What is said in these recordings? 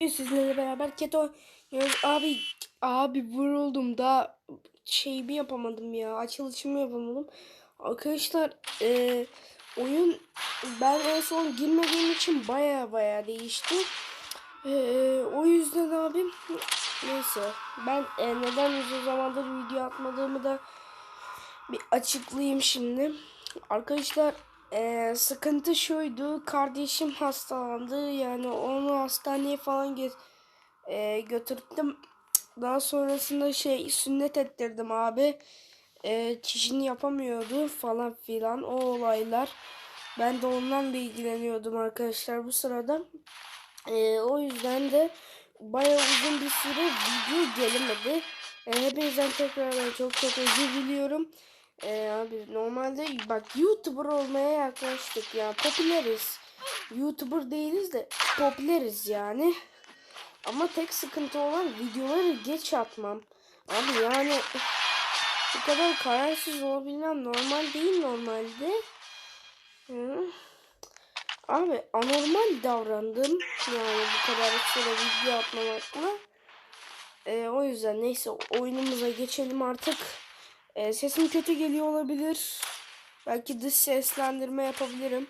Sizlerle beraber keto. Abi abi vuruldum da şeyimi yapamadım ya. Açılışımı yapamadım. Arkadaşlar e, oyun ben en son girmediğim için baya baya değişti. E, o yüzden abi neyse ben e, neden uzun zamandır video atmadığımı da bir açıklayayım şimdi. Arkadaşlar eee, sıkıntı şuydu. Kardeşim hastalandı. Yani onu hastaneye falan gö- eee, götürdüm. Daha sonrasında şey sünnet ettirdim abi. Eee çişini yapamıyordu falan filan o olaylar. Ben de ondan da ilgileniyordum arkadaşlar bu sırada. Eee, o yüzden de bayağı uzun bir süre video gelemedi. E, hepinizden tekrar çok çok özür diliyorum. Ee, abi normalde bak YouTuber olmaya yaklaştık ya. Popüleriz. YouTuber değiliz de popüleriz yani. Ama tek sıkıntı olan videoları geç atmam. Abi yani bu kadar kararsız olabilmem normal değil normalde. Hı. Abi anormal davrandım. Yani bu kadar süre video atmamakla. Ee, o yüzden neyse oyunumuza geçelim artık. Ee, sesim kötü geliyor olabilir. Belki dış seslendirme yapabilirim.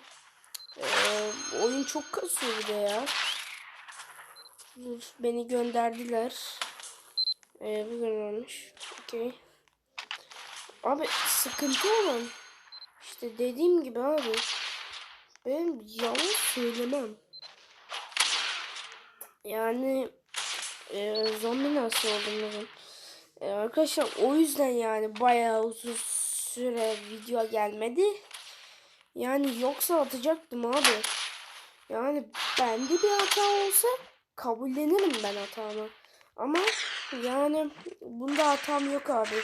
Ee, oyun çok kasıyor bir de ya. Beni gönderdiler. Ee, bu göndermiş. Okey. Abi sıkıntı olan işte dediğim gibi abi ben yalan söylemem. Yani e, zombi nasıl oldum bugün? Ee, arkadaşlar o yüzden yani bayağı uzun süre video gelmedi. Yani yoksa atacaktım abi. Yani bende bir hata olsa kabullenirim ben hatamı. Ama yani bunda hatam yok abi.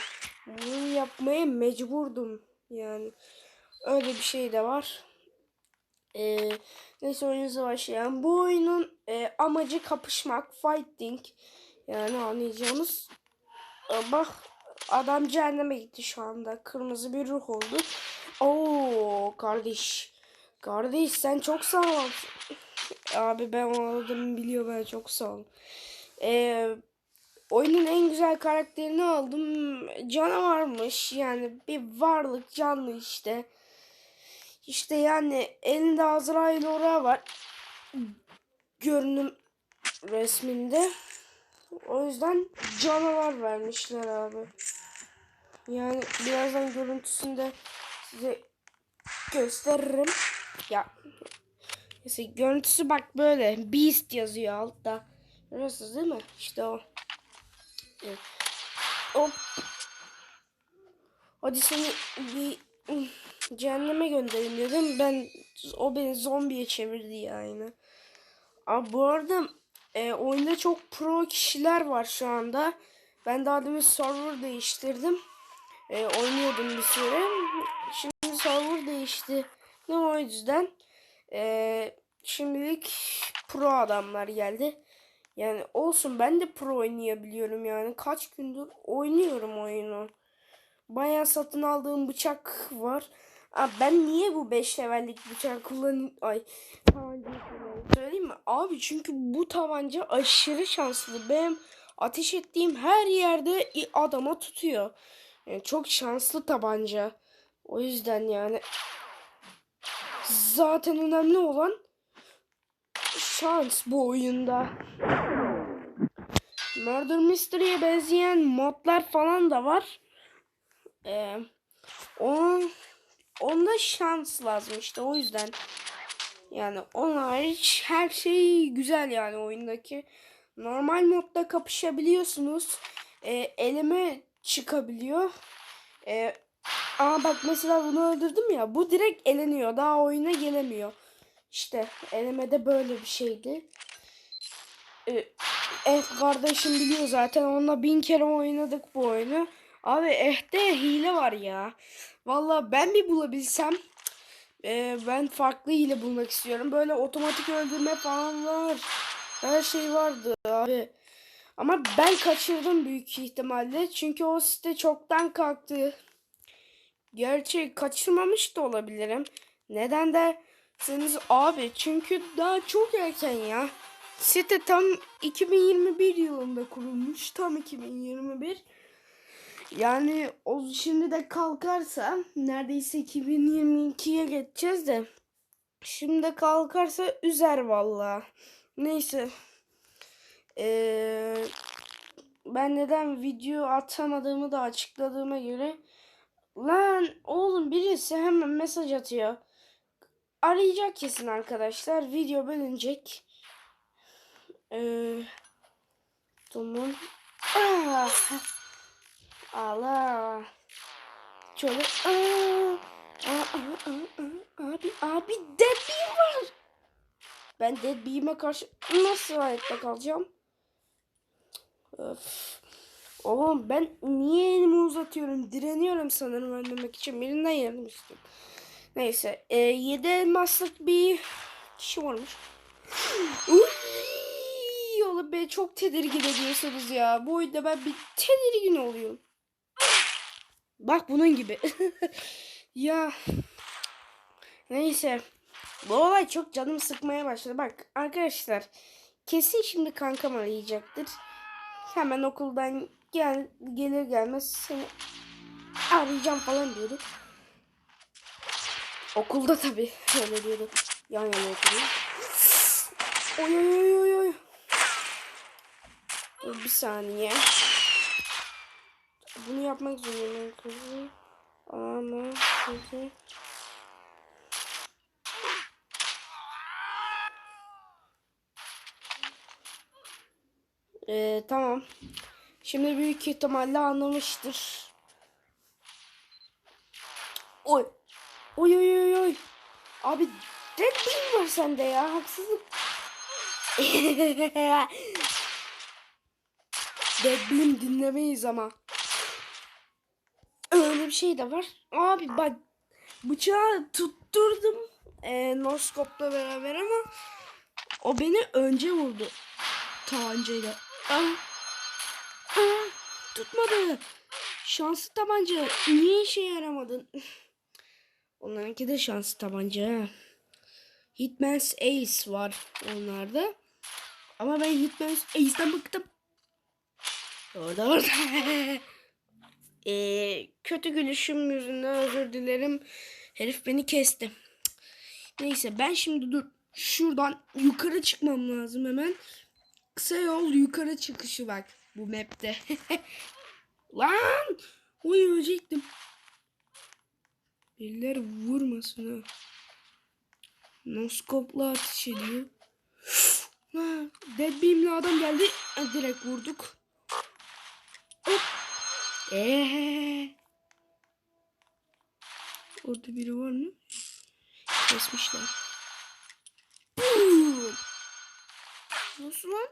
Bunu yapmaya mecburdum yani. Öyle bir şey de var. Ee, neyse oyunuza başlayalım. Bu oyunun e, amacı kapışmak, fighting. Yani anlayacağınız Bak adam cehenneme gitti şu anda. Kırmızı bir ruh oldu. Oo kardeş. Kardeş sen çok sağ ol. Abi ben o adamı biliyor ben çok sağ ol. Ee, oyunun en güzel karakterini aldım. Canavarmış yani bir varlık canlı işte. İşte yani elinde Azrail ora var. Görünüm resminde. O yüzden canavar vermişler abi. Yani birazdan görüntüsünde size gösteririm. Ya neyse görüntüsü bak böyle Beast yazıyor altta. Görüyorsunuz değil mi? İşte o. Evet. Hop. Hadi seni bir cehenneme gönderin dedim. Ben o beni zombiye çevirdi yani. Abi bu arada e, oyunda çok pro kişiler var şu anda. Ben daha demin server değiştirdim. E, oynuyordum bir süre. Şimdi server değişti. Ne o yüzden. E, şimdilik pro adamlar geldi. Yani olsun ben de pro oynayabiliyorum yani. Kaç gündür oynuyorum oyunu. Bayağı satın aldığım bıçak var. Abi ben niye bu 5 levellik bıçak kullan ay söyleyeyim mi? Abi çünkü bu tabanca aşırı şanslı. Benim ateş ettiğim her yerde adama tutuyor. Yani çok şanslı tabanca. O yüzden yani zaten önemli olan şans bu oyunda. Murder Mystery'e benzeyen modlar falan da var. Ee, onun onda şans lazım işte o yüzden. Yani onun hariç her şey güzel yani oyundaki. Normal modda kapışabiliyorsunuz. E, elime çıkabiliyor. E, ama bak mesela bunu öldürdüm ya. Bu direkt eleniyor. Daha oyuna gelemiyor. İşte eleme de böyle bir şeydi. E, eh kardeşim biliyor zaten. Onunla bin kere oynadık bu oyunu. Abi ehte hile var ya. Valla ben bir bulabilsem e, ben farklı hile bulmak istiyorum. Böyle otomatik öldürme falan var. Her şey vardı abi. Ama ben kaçırdım büyük ihtimalle. Çünkü o site çoktan kalktı. Gerçi kaçırmamış da olabilirim. Neden derseniz abi çünkü daha çok erken ya. Site tam 2021 yılında kurulmuş. Tam 2021. Yani o şimdi de kalkarsa neredeyse 2022'ye geçeceğiz de. Şimdi de kalkarsa üzer valla. Neyse. Ee, ben neden video atamadığımı da açıkladığıma göre lan oğlum birisi hemen mesaj atıyor. Arayacak kesin arkadaşlar. Video bölünecek. Ee, tamam. Ah. Allah. Şöyle. Aa. Aa, aa, aa. Abi abi deadbeam var. Ben deadbeam'e karşı nasıl hayatta kalacağım? Öf. Oğlum ben niye elimi uzatıyorum? Direniyorum sanırım ölmemek için. Birinden yardım istiyorum. Neyse. E, 7 elmaslık bir kişi varmış. Uy, oğlum beni çok tedirgin ediyorsunuz ya. Bu oyunda ben bir tedirgin oluyorum. Bak bunun gibi. ya. Neyse. Bu olay çok canımı sıkmaya başladı. Bak arkadaşlar. Kesin şimdi kankam arayacaktır. Hemen okuldan gel gelir gelmez seni arayacağım falan diyordu. Okulda tabii öyle diyordu. Yan yana oturuyor. Oy oy oy oy oy. Bir saniye. Bunu yapmak zorundayım kızım. Ama peki. Ee, tamam. Şimdi büyük ihtimalle anlamıştır. Oy. Oy oy oy oy. Abi deadbeam var sende ya. Haksızlık. deadbeam dinlemeyiz ama. Öyle bir şey de var. Abi bak bıçağı tutturdum. E, noskopla beraber ama o beni önce vurdu. Tabancayla. Ah. Ah. Tutmadı. Şanslı tabanca. Niye işe yaramadın? Onlarınki de şanslı tabanca. Hitman's Ace var onlarda. Ama ben Hitman's Ace'den bıktım. Orada orada. Ee, kötü gülüşüm yüzünden özür dilerim. Herif beni kesti. Neyse ben şimdi dur. Şuradan yukarı çıkmam lazım hemen. Kısa yol yukarı çıkışı bak bu map'te. Lan! Uy ölecektim. Birileri vurmasın ha. Noskopla ateş ediyor. Ha, Deadbeam'li adam geldi. Direkt vurduk. Eee. Orada biri var mı? Kesmişler. Boom. Nasıl lan?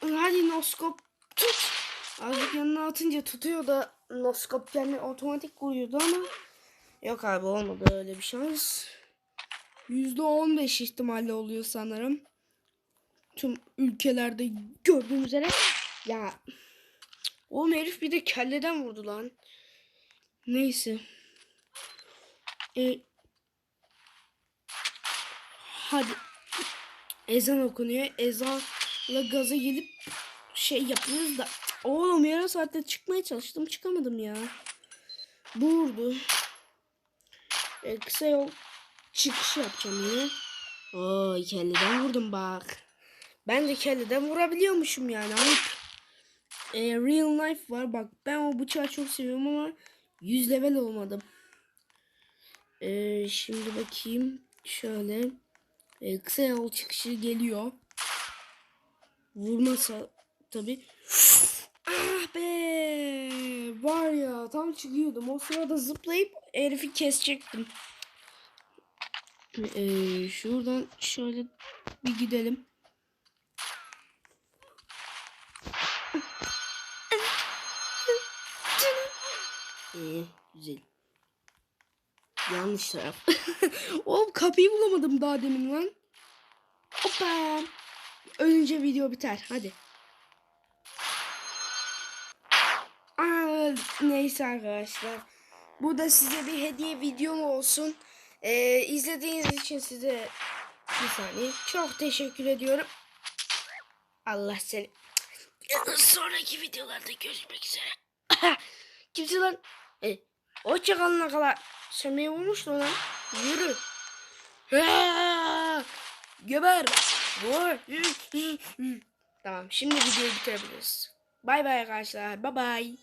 Hadi noskop tut. Azıcık yanına atınca tutuyor da noskop yani otomatik vuruyordu ama yok abi olmadı öyle bir şans. %15 ihtimalle oluyor sanırım. Tüm ülkelerde gördüğünüz üzere. Ya Oğlum herif bir de kelleden vurdu lan. Neyse. E, hadi. Ezan okunuyor. Ezanla gaza gelip şey yapıyoruz da. Oğlum yarım saatte çıkmaya çalıştım. Çıkamadım ya. Bu vurdu. E, kısa yol çıkış yapacağım yine. Oo kelleden vurdum bak. Ben de kelleden vurabiliyormuşum yani. Ayıp. E, real life var. Bak ben o bıçağı çok seviyorum ama 100 level olmadım. E, şimdi bakayım. Şöyle. E, kısa yol çıkışı geliyor. Vurmasa tabi. ah be. Var ya tam çıkıyordum. O sırada zıplayıp herifi kesecektim. E, şuradan şöyle bir gidelim. İyi, güzel. Yanlış taraf. Oğlum kapıyı bulamadım daha demin lan. Hoppa. Ölünce video biter. Hadi. Aa, neyse arkadaşlar. Bu da size bir hediye videom olsun. Ee, izlediğiniz için size Bir saniye. Çok teşekkür ediyorum. Allah seni. Sonraki videolarda görüşmek üzere. Kimse lan? E, Hoşçakalın kadar. Sen beni vurmuştun lan. Yürü. Ha! Geber. Vur. tamam şimdi videoyu bitirebiliriz. Bay bay arkadaşlar. Bay bay.